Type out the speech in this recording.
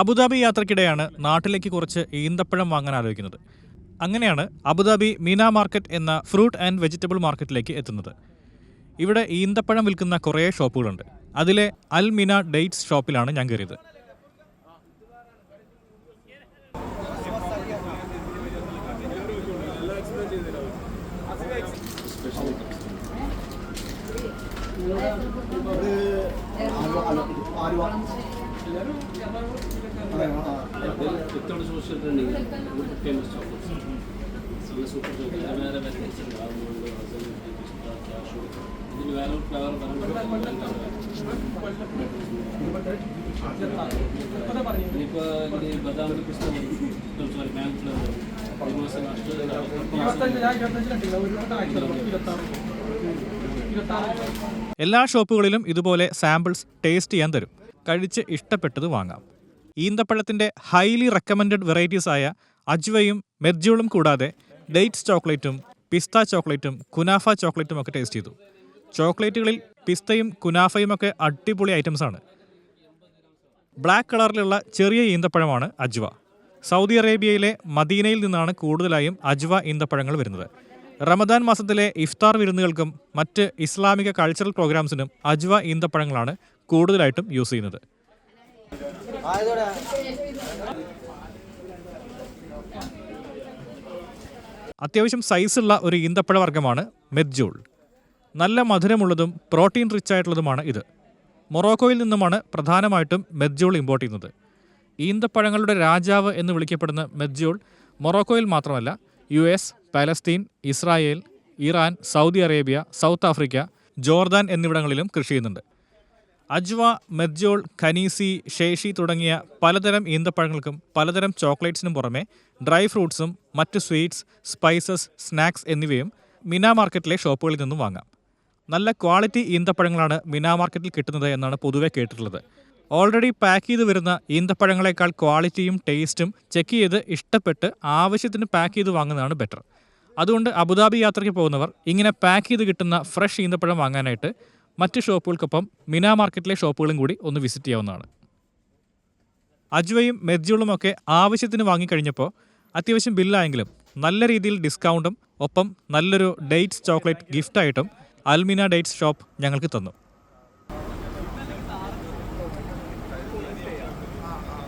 Abu Dhabi യാത്രക്കിടെയാണ് നാട്ടിലേക്ക് കുറച്ച് ഈന്തപ്പഴം വാങ്ങാൻ ആലോചിക്കുന്നത്. അങ്ങനെയാണ് അബുദാബി മീന മാർക്കറ്റ് എന്ന ഫ്രൂട്ട് ആൻഡ് വെജിറ്റബിൾ മാർക്കറ്റിലേക്ക് എത്തുന്നത്. ഇവിടെ ഈന്തപ്പഴം വിൽക്കുന്ന കുറേ ഷോപ്പുകളുണ്ട്. അതിലെ അൽ മീന ഡേറ്റ്സ് ഷോപ്പിലാണ് ഞാൻ കയറിയത്. സൂപ്പർ വേറെ ഫ്ലേവർ ഇതിൽ ഫ്ലേവർ എല്ലാ ഷോപ്പുകളിലും ഇതുപോലെ സാമ്പിൾസ് ടേസ്റ്റ് ചെയ്യാൻ തരും. കഴിച്ച് ഇഷ്ടപ്പെട്ടത് വാങ്ങാം. ഈന്തപ്പഴത്തിന്റെ ഹൈലി റെക്കമെൻഡഡ് ആയ അജ്വയും മെർജൂളും കൂടാതെ ഡേറ്റ്സ് ചോക്ലേറ്റും പിസ്ത ചോക്ലേറ്റും കുനാഫ ചോക്ലേറ്റും ഒക്കെ ടേസ്റ്റ് ചെയ്തു. ചോക്ലേറ്റുകളിൽ പിസ്തയും കുനാഫയും ഒക്കെ അടിപൊളി ഐറ്റംസ് ആണ്. ബ്ലാക്ക് കളറിലുള്ള ചെറിയ ഈന്തപ്പഴമാണ് അജ്വ. സൗദി അറേബ്യയിലെ മദീനയിൽ നിന്നാണ് കൂടുതലായും അജ്വ ഈന്തപ്പഴങ്ങൾ വരുന്നത്. റമദാൻ മാസത്തിലെ ഇഫ്താർ വിരുന്നുകൾക്കും മറ്റ് ഇസ്ലാമിക കൾച്ചറൽ പ്രോഗ്രാംസിനും അജ്വ ഈന്തപ്പഴങ്ങളാണ് കൂടുതലായിട്ടും യൂസ് ചെയ്യുന്നത്. അത്യാവശ്യം സൈസുള്ള ഒരു ഈന്തപ്പഴ വർഗമാണ് നല്ല മധുരമുള്ളതും പ്രോട്ടീൻ റിച്ച് ആയിട്ടുള്ളതുമാണ് ഇത്. മൊറോക്കോയിൽ നിന്നുമാണ് പ്രധാനമായിട്ടും മെദ്ജൂൾ ഇമ്പോർട്ട് ചെയ്യുന്നത്. ഈന്തപ്പഴങ്ങളുടെ രാജാവ് എന്ന് വിളിക്കപ്പെടുന്ന മെദ്ജൂൾ മൊറോക്കോയിൽ മാത്രമല്ല U S Palestine Israel Iran Saudi Arabia South Africa Jordan എന്നിവിടങ്ങളിലും കൃഷി ചെയ്യുന്നുണ്ട്. അജ്വ മെർജോൾ ഖനീസി ശേഷി തുടങ്ങിയ പലതരം ഈന്തപ്പഴങ്ങൾക്കും പലതരം ചോക്ലേറ്റ്സിനും പുറമെ ഡ്രൈ ഫ്രൂട്ട്സും മറ്റ് സ്വീറ്റ്സ് സ്പൈസസ് സ്നാക്സ് എന്നിവയും മിന മാർക്കറ്റിലെ ഷോപ്പുകളിൽ നിന്നും വാങ്ങാം. നല്ല ക്വാളിറ്റി ഈന്തപ്പഴങ്ങളാണ് മിന മാർക്കറ്റിൽ കിട്ടുന്നത് എന്നാണ് പൊതുവെ കേട്ടിട്ടുള്ളത്. ഓൾറെഡി പാക്ക് ചെയ്ത് വരുന്ന ഈന്തപ്പഴങ്ങളെക്കാൾ ക്വാളിറ്റിയും ടേസ്റ്റും ചെക്ക് ചെയ്ത് ഇഷ്ടപ്പെട്ട് ആവശ്യത്തിന് പാക്ക് ചെയ്ത് വാങ്ങുന്നതാണ് ബെറ്റർ. അതുകൊണ്ട് അബുദാബി യാത്രയ്ക്ക് പോകുന്നവർ ഇങ്ങനെ പാക്ക് ചെയ്ത് കിട്ടുന്ന ഫ്രഷ് ഈന്തപ്പഴം വാങ്ങാനായിട്ട് മറ്റ് ഷോപ്പുകൾക്കൊപ്പം മിന മാർക്കറ്റിലെ ഷോപ്പുകളും കൂടി ഒന്ന് വിസിറ്റ് ചെയ്യാവുന്നതാണ്. അജ്വയും മെർജുളും ഒക്കെ ആവശ്യത്തിന് വാങ്ങിക്കഴിഞ്ഞപ്പോൾ അത്യാവശ്യം ബില്ലായെങ്കിലും നല്ല രീതിയിൽ ഡിസ്കൗണ്ടും ഒപ്പം നല്ലൊരു ഡേറ്റ്സ് ചോക്ലേറ്റ് ഗിഫ്റ്റായിട്ടും അൽമിന ഡേറ്റ്സ് ഷോപ്പ് ഞങ്ങൾക്ക് തന്നു.